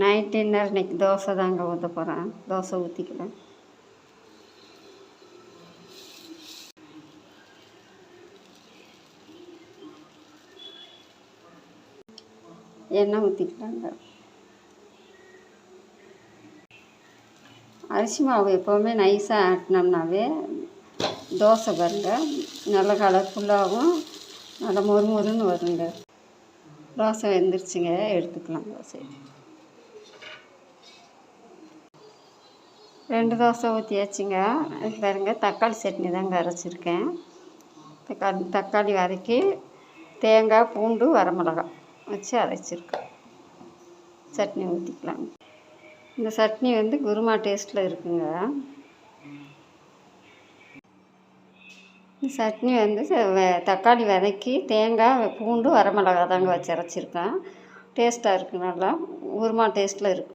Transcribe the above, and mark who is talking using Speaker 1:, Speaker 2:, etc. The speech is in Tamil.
Speaker 1: நைட் டின்னர் இன்றைக்கி தோசை தாங்க ஊற்ற போகிறேன் தோசை ஊற்றிக்கிறேன் எண்ணெய் ஊற்றிக்கலாங்க அரிசி மாவு எப்போவுமே நைஸாக ஆட்டினோம்னாவே தோசை வருங்க நல்ல கலர்ஃபுல்லாகவும் நல்லா மொறு மொறுன்னு வருங்க. தோசை வெந்துருச்சுங்க எடுத்துக்கலாம் தோசை. ரெண்டு தோசை ஊற்றியாச்சுங்க பாருங்க தக்காளி சட்னி தாங்க அரைச்சிருக்கேன். தக்காளி தக்காளி வதக்கி தேங்காய் பூண்டு வரமிளகாய் வச்சு அரைச்சிருக்கேன். சட்னி ஊற்றிக்கலாம் இந்த சட்னி வந்து குருமா டேஸ்ட்டில் இருக்குங்க. இந்த சட்னி வந்து தக்காளி வதக்கி தேங்காய் பூண்டு வரமிளகா தாங்க வச்சு அரைச்சிருக்கேன். டேஸ்ட்டாக இருக்குது நல்லா. குருமா டேஸ்ட்டில் இருக்குது